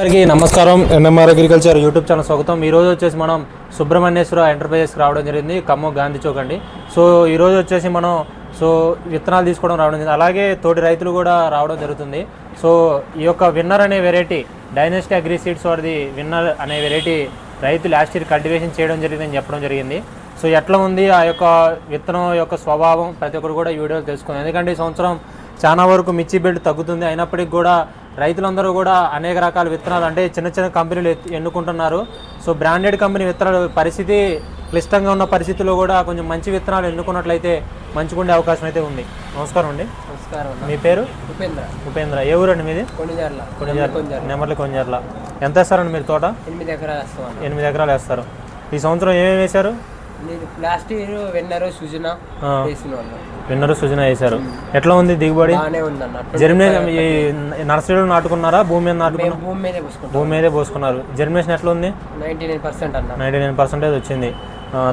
అందరికీ నమస్కారం. NMR agriculture YouTube channel స్వాగతం. ఈ రోజు వచ్చేసి మనం సుబ్రహ్మణ్యేశ్వర ఎంటర్ప్రైజెస్కి రావడం జరిగింది. ఖమ్మం గాంధీ చౌక్ అండి. సో ఈరోజు వచ్చేసి మనం సో విత్తనాలు తీసుకోవడం రావడం జరిగింది. అలాగే తోటి రైతులు కూడా రావడం జరుగుతుంది. సో ఈ యొక్క విన్నర్ అనే వెరైటీ డైనెస్టీ అగ్రి సీడ్స్ వారిది విన్నర్ అనే వెరైటీ రైతు లాస్ట్ ఇయర్ కల్టివేషన్ చేయడం జరిగిందని చెప్పడం జరిగింది. సో ఎట్లా ఉంది ఆ యొక్క విత్తనం యొక్క స్వభావం? ప్రతి ఒక్కరు కూడా ఈ వీడియోలో తెలుసుకుంది. ఎందుకంటే ఈ సంవత్సరం చాలా వరకు మిర్చి బెల్ట్ తగ్గుతుంది. అయినప్పటికీ కూడా రైతులందరూ కూడా అనేక రకాల విత్తనాలు అంటే చిన్న చిన్న కంపెనీలు ఎన్నుకుంటున్నారు. సో బ్రాండెడ్ కంపెనీ విత్తనాల పరిస్థితి క్లిష్టంగా ఉన్న పరిస్థితుల్లో కూడా కొంచెం మంచి విత్తనాలు ఎన్నుకున్నట్లయితే మంచిగుండే అవకాశం అయితే ఉంది. నమస్కారం అండి. నమస్కారం మీ పేరు? ఉపేంద్ర. ఉపేంద్ర. ఏ ఊరండి మీది? కొనిజర్ల. నెమర్లు కొంచెర్ల ఎంత వేస్తారండి మీరు తోట? ఎనిమిది ఎకరాలు వస్తాం అన్న ఎనిమిది ఎకరాలు వేస్తారు. ఈ సంవత్సరం ఏమేమి వేశారు? నేను లాస్ట్ ఇయర్ వెన్నరు సుజన వేసిన వాళ్ళు విన్నరు సుజన వేశారు. ఎట్లా ఉంది దిగుబడి? బాగానే ఉందన్న. జర్మినేషన్ ఈ నర్సరీలో నాటుకున్నారా? భూమి మీద నాటుకున్నారా భూమి మీదే భూమి మీదే పోసుకున్నారు. జర్మినేషన్ ఎట్లా ఉంది? నైంటీ నైన్ పర్సెంట్ అన్న. నైంటీ నైన్ పర్సెంటేజ్ వచ్చింది.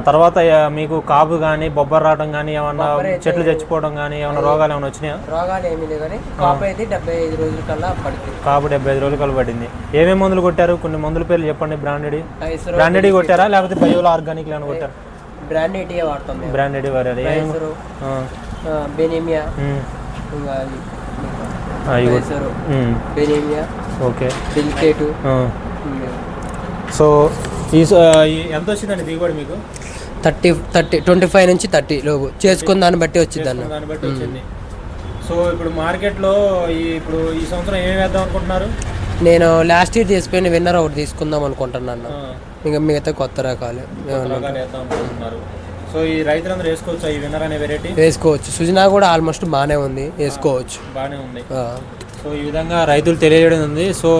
తర్వాత మీకు కాపు కానీ బొబ్బర్ రావడం కానీ ఏమన్నా చెట్లు చచ్చిపోవడం కానీ ఏమన్నా రోగాలు ఏమైనా వచ్చినాయా? రోగాలు ఏమీ లేవు కానీ కాపు అయితే డెబ్బై ఐదు రోజుల కల్లా పడుతుంది కాపు డెబ్బై ఐదు రోజులు కలబడింది ఏమేమి మందులు కొట్టారు? కొన్ని మందుల పేర్లు చెప్పండి బ్రాండెడ్ బ్రాండెడ్ కొట్టారా? లేకపోతే బయోలో ఆర్గానిక్ ఏమైనా కొట్టారు? బ్రాండ్ ఏటీఏ వాడతాం బ్రాండెడ్ ఏమేమి ఆ, బెనీమియా ఇంకా బెనీమియా ఓకే. డెలికేటు ఆ. సో ఈ ఎంత వచ్చిందండి దిగుబడి మీకు? థర్టీ థర్టీ ట్వంటీ ఫైవ్ నుంచి థర్టీ లోపు. చేసుకున్న దాన్ని బట్టి వచ్చింది అన్న. దాన్ని బట్టి వచ్చింది. సో ఇప్పుడు మార్కెట్లో ఈ ఇప్పుడు ఈ సంవత్సరం ఏమి వేద్దాం అనుకుంటున్నారు? నేను లాస్ట్ ఇయర్ తీసుకుని విన్నర్ ఒకటి తీసుకుందాం అనుకుంటున్నాను ఇంకా మిగతా కొత్త రకాలు సో ఈ రైతులందరూ వేసుకోవచ్చు? ఈ విన్నర్ అనే వెరైటీ వేసుకోవచ్చు. సుజనా కూడా ఆల్మోస్ట్ బాగానే ఉంది. వేసుకోవచ్చు. బాగానే ఉంది. సో ఈ విధంగా రైతులు తెలియజేయడం ఉంది. సో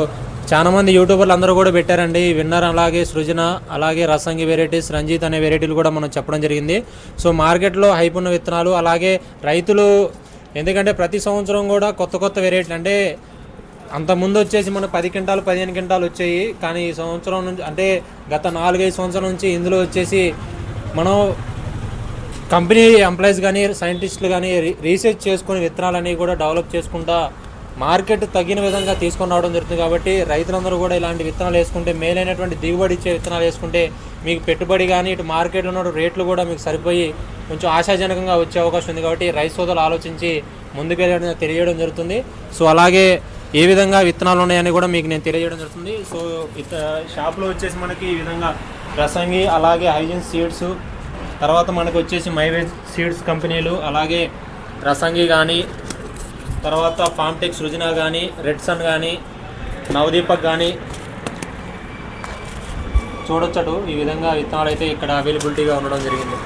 చాలా మంది యూట్యూబర్లు అందరూ కూడా పెట్టారండి. విన్నర్ అలాగే సృజన అలాగే రసంగి వెరైటీస్ రంజిత్ అనే వెరైటీలు కూడా మనం చెప్పడం జరిగింది. సో మార్కెట్లో హైప్ ఉన్న విత్తనాలు అలాగే రైతులు ఎందుకంటే ప్రతి సంవత్సరం కూడా కొత్త కొత్త వెరైటీలు అంటే అంత ముందు వచ్చేసి మన పది క్వింటాలు పదిహేను క్వింటాలు వచ్చాయి. కానీ ఈ సంవత్సరం నుంచి అంటే గత నాలుగైదు సంవత్సరం నుంచి ఇందులో వచ్చేసి మనం కంపెనీ ఎంప్లాయీస్ కానీ సైంటిస్టులు కానీ రీ- రీసెర్చ్ చేసుకుని విత్తనాలన్నీ కూడా డెవలప్ చేసుకుంటా మార్కెట్ తగిన విధంగా తీసుకొని రావడం జరుగుతుంది కాబట్టి రైతులందరూ కూడా ఇలాంటి విత్తనాలు వేసుకుంటే మేలైనటువంటి దిగుబడి ఇచ్చే విత్తనాలు వేసుకుంటే మీకు పెట్టుబడి కానీ ఇటు మార్కెట్లో ఉన్న రేట్లు కూడా మీకు సరిపోయి కొంచెం ఆశాజనకంగా వచ్చే అవకాశం ఉంది కాబట్టి రైతు సోదరులు ఆలోచించి ముందుకెళ్ళడం తెలియడం జరుగుతుంది. సో అలాగే ఏ విధంగా విత్తనాలు ఉన్నాయని కూడా మీకు నేను తెలియజేయడం జరుగుతుంది. సో ఇత షాప్లో వచ్చేసి మనకి ఈ విధంగా రసంగి అలాగే హైజిన్ సీడ్స్ తర్వాత మనకు వచ్చేసి మైవేజ్ సీడ్స్ కంపెనీలు అలాగే రసంగి కానీ తర్వాత ఫామ్టెక్ సృజన కానీ రెడ్ సన్ కానీ నవదీపక్ కానీ చూడొచ్చటు. ఈ విధంగా విత్తనాలు అయితే ఇక్కడ అవైలబిలిటీగా ఉండడం జరిగింది.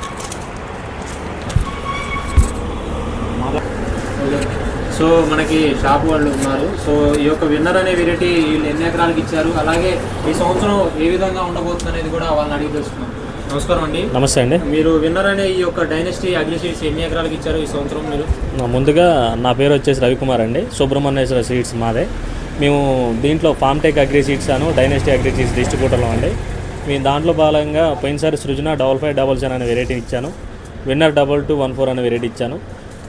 సో మనకి షాప్ వాళ్ళు ఉన్నారు. సో ఈ యొక్క విన్నర్ అనే వెరైటీ వీళ్ళు ఎన్ని ఎకరాలకు ఇచ్చారు? అలాగే ఈ సంవత్సరం ఏ విధంగా ఉండబోతుంది అనేది కూడా వాళ్ళని అడిగి తెలుసుకున్నాం నమస్కారం అండి. నమస్తే అండి. మీరు విన్నర్ అనే ఈ యొక్క డైనస్టీ అగ్రిసీడ్స్ ఎన్ని ఎకరాలకు ఇచ్చారు ఈ సంవత్సరం మీరు? ముందుగా నా పేరు వచ్చేసి రవికుమార్ అండి. సుబ్రహ్మణ్యేశ్వర సీడ్స్ మాదే. మేము దీంట్లో ఫామ్టెక్ అగ్రి సీడ్స్ అను డైనస్టీ అగ్రి సీడ్స్ డిస్ట్రిబ్యూటర్లో అండి. మేము దాంట్లో భాగంగా పోయినసారి Srujana double five double seven అనే వెరైటీ ఇచ్చాను. Winner double two one four అనే వెరైటీ ఇచ్చాను.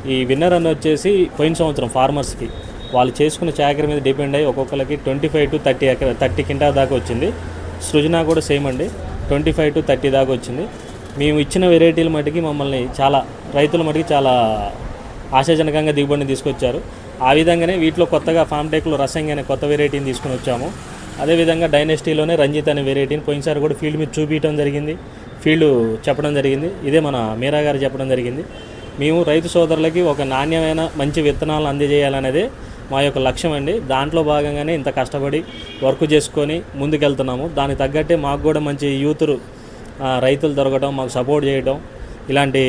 ఈ విన్నర్ అని వచ్చేసి పోయిన సంవత్సరం ఫార్మర్స్కి వాళ్ళు చేసుకున్న చాకరీ మీద డిపెండ్ అయ్యి ఒక్కొక్కరికి ట్వంటీ ఫైవ్ టు థర్టీ ఎకర థర్టీ కింటా దాకా వచ్చింది. సృజన కూడా సేమ్ అండి. ట్వంటీ ఫైవ్ టు థర్టీ దాకా వచ్చింది. మేము ఇచ్చిన వెరైటీల మటుకి మమ్మల్ని చాలా రైతుల మటుకి చాలా ఆశాజనకంగా దిగుబడిని తీసుకొచ్చారు. ఆ విధంగానే వీటిలో కొత్తగా ఫామ్టెక్లో రసంగి అనే కొత్త వెరైటీని తీసుకుని వచ్చాము. అదేవిధంగా డైనెస్టీలోనే రంజిత్ అనే వెరైటీని పోయినసారి కూడా ఫీల్డ్ మీద చూపించడం జరిగింది. ఫీల్డ్ చెప్పడం జరిగింది. ఇదే మన మీరా గారు చెప్పడం జరిగింది. మేము రైతు సోదరులకి ఒక నాణ్యమైన మంచి విత్తనాలు అందజేయాలనేదే మా యొక్క లక్ష్యం అండి. దాంట్లో భాగంగానే ఇంత కష్టపడి వర్క్ చేసుకొని ముందుకెళ్తున్నాము. దానికి తగ్గట్టే మాకు కూడా మంచి యూతులు రైతులు దొరకడం మాకు సపోర్ట్ చేయడం ఇలాంటి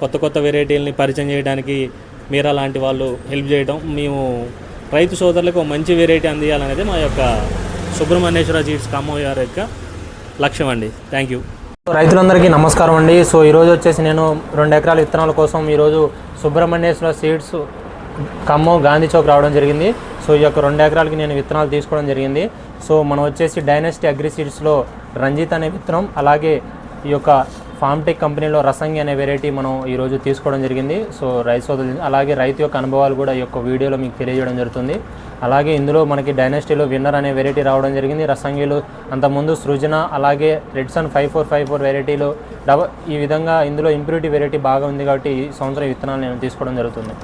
కొత్త కొత్త వెరైటీలని పరిచయం చేయడానికి మీరా లాంటి వాళ్ళు హెల్ప్ చేయడం మేము రైతు సోదరులకు ఒక మంచి వెరైటీ అందియాలనేది మా యొక్క సుబ్రహ్మణ్యేశ్వర సీడ్స్ ఖమ్మం గారి యొక్క లక్ష్యం అండి. Thank you. రైతులందరికీ నమస్కారం అండి. సో ఈరోజు వచ్చేసి నేను రెండు ఎకరాల విత్తనాల కోసం ఈరోజు సుబ్రహ్మణ్యేశ్వర సీడ్స్ ఖమ్మం గాంధీ చౌక్ రావడం జరిగింది. సో ఈ యొక్క రెండు ఎకరాలకి నేను విత్తనాలు తీసుకోవడం జరిగింది. సో మనం వచ్చేసి డైనస్టీ అగ్రి సీడ్స్లో రంజిత్ అనే విత్తనం అలాగే ఈ యొక్క ఫామ్టెక్ కంపెనీలో రసంగి అనే వెరైటీ మనం ఈరోజు తీసుకోవడం జరిగింది. సో రైతు అలాగే రైతు యొక్క అనుభవాలు కూడా ఈ యొక్క వీడియోలో మీకు తెలియజేయడం జరుగుతుంది. అలాగే ఇందులో మనకి డైనాసిటీలో విన్నర్ అనే వెరైటీ రావడం జరిగింది. రసంగిలో అంతకుముందు సృజన అలాగే Redson five four five four వెరైటీలో డబ ఈ విధంగా ఇందులో ఇంప్యూరిటీ వెరైటీ బాగా ఉంది కాబట్టి ఈ సంవత్సరం విత్తనాలు నేను తీసుకోవడం జరుగుతుంది.